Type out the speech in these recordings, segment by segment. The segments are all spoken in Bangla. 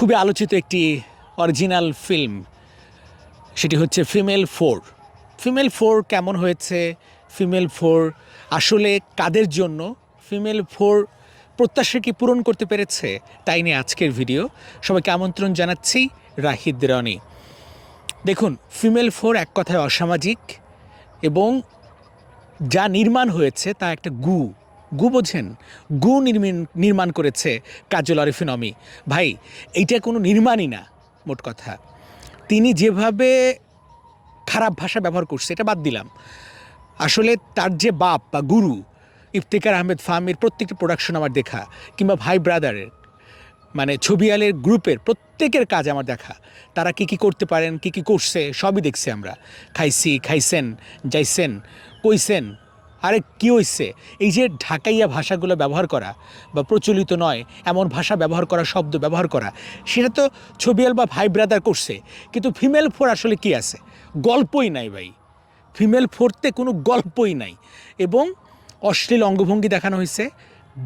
খুবই আলোচিত একটি অরিজিনাল ফিল্ম। সেটি হচ্ছে ফিমেল ফোর ফিমেল ফোর কেমন হয়েছে? ফিমেল ফোর আসলে কাদের জন্য? ফিমেল ফোর প্রত্যাশা কি পূরণ করতে পেরেছে? তাই নিয়ে আজকের ভিডিও। সবাইকে আমন্ত্রণ জানাচ্ছি রাহিদ রনি। দেখুন ফিমেল ফোর এক কথায় অসামাজিক এবং যা নির্মাণ হয়েছে তা একটা গু। গু বোঝেন গু নির্মিন, নির্মাণ করেছে কাজল আরিফিনমি ভাই, এইটা কোনো নির্মাণই না, মোট কথা। তিনি যেভাবে খারাপ ভাষা ব্যবহার করছে, এটা বাদ দিলাম। আসলে তার যে বাপ বা গুরু, ইফতেকার আহমেদ ফাহমির প্রত্যেকটি প্রোডাকশন আমার দেখা, কিংবা ভাই ব্রাদারের মানে ছবিয়ালের গ্রুপের প্রত্যেকের কাজ আমার দেখা। তারা কি কি করতে পারেন, কি কি করছে, সবই দেখছি আমরা। খাইছি, খাইছেন, যাইছেন, কইছেন আরে কি হইছে? এই যে ঢাকাইয়া ভাষাগুলো ব্যবহার করা, বা প্রচলিত নয়, এমন ভাষা ব্যবহার করা, শব্দ ব্যবহার করা, সেটা তো ছবিয়াল বা ভাই ব্রাদার করছে, কিন্তু ফিমেল ফোর আসলে কি আছে? গল্পই নাই ভাই। ফিমেল ফোরতে কোনো গল্পই নাই। এবং অশ্লীল অঙ্গভঙ্গি দেখানো হয়েছে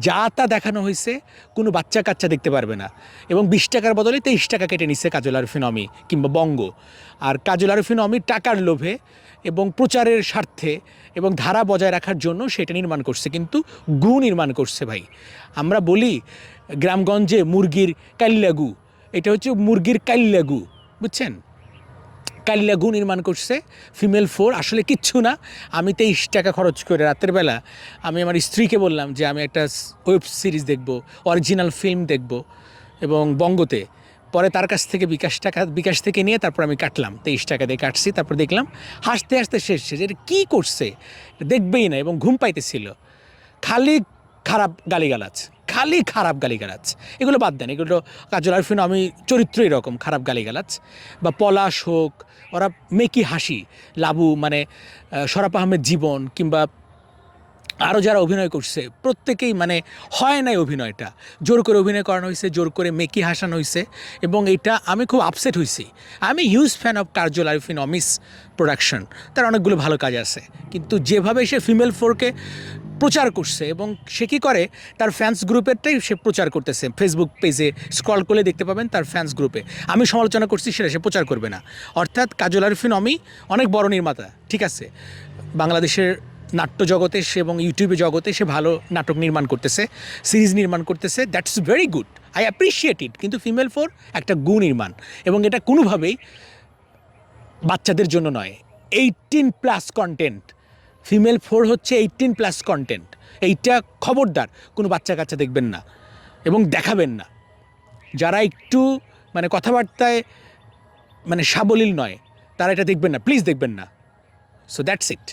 যা তা দেখানো হয়েছে, কোনো বাচ্চা কাচ্চা দেখতে পারবে না। এবং বিশ টাকার বদলে তেইশ টাকা কেটে নিচ্ছে কাজল আরফিন অমি কিংবা বঙ্গ। আর কাজল আরফিন অমি টাকার লোভে এবং প্রচারের স্বার্থে এবং ধারা বজায় রাখার জন্য সেটা নির্মাণ করছে, কিন্তু গু নির্মাণ করছে ভাই। আমরা বলি, গ্রামগঞ্জে মুরগির কাল্লাগু এটা হচ্ছে মুরগির কাল্লাগু বুঝছেন? কালিয়াগু নির্মাণ করছে ফিমেল ফোর আসলে কিচ্ছু না। আমি তেইশ টাকা খরচ করে রাতের বেলা আমি আমার স্ত্রীকে বললাম যে আমি একটা ওয়েব সিরিজ দেখব অরিজিনাল ফিল্ম দেখব এবং বঙ্গতে। পরে তার কাছ থেকে বিকাশ টাকা, বিকাশ থেকে নিয়ে তারপর আমি কাটলাম। তেইশ টাকা দিয়ে কাটছি, তারপর দেখলাম হাসতে হাসতে শেষ শেষ। এটা কী করছে? দেখবেই না এবং ঘুম পাইতেছিল। খালি খারাপ গালিগালাজ। খালি খারাপ গালিগালাজ। এগুলো বাদ দেন, এগুলো কাজল আরফিন, আমি চরিত্র এরকম খারাপ গালিগালাজ। বা পলাশ হোক, ওরা মেকি হাসি, লাবু মানে শরাফ আহমেদ জীবন কিংবা আরও যারা অভিনয় করছে, প্রত্যেকেই মানে হয় নাই অভিনয়টা। জোর করে অভিনয় করানো হয়েছে, জোর করে মেকি হাসানো হয়েছে এবং এটা আমি খুব আপসেট হয়েছি। আমি huge fan of Kajal Arefin, অমিস production তার অনেকগুলো ভালো কাজ আছে। কিন্তু যেভাবে সে ফিমেল ফোরকে প্রচার করছে এবং সে কী করে? তার ফ্যান্স গ্রুপেরটাই সে প্রচার করতেছে। ফেসবুক পেজে স্ক্রল করলে দেখতে পাবেন তার ফ্যান্স গ্রুপে আমি সমালোচনা করছি, সেটা সে প্রচার করবে না। অর্থাৎ কাজল আরিফিন অমি অনেক বড় নির্মাতা, ঠিক আছে? বাংলাদেশের নাট্য জগতে সে এবং ইউটিউবে জগতে সে ভালো নাটক নির্মাণ করতেছে সিরিজ নির্মাণ করতেছে। That's very good I appreciate it কিন্তু ফিমেল ফোর একটা গু নির্মাণ। এবং এটা কোনোভাবেই বাচ্চাদের জন্য নয়। Eighteen plus content female four হচ্ছে এইটিন প্লাস কন্টেন্ট এইটা খবরদার, কোনো বাচ্চা কাচ্চা দেখবেন না এবং দেখাবেন না। যারা একটু মানে কথাবার্তায় মানে সাবলীল নয়, তারা এটা দেখবেন না প্লিজ দেখবেন না। So that's it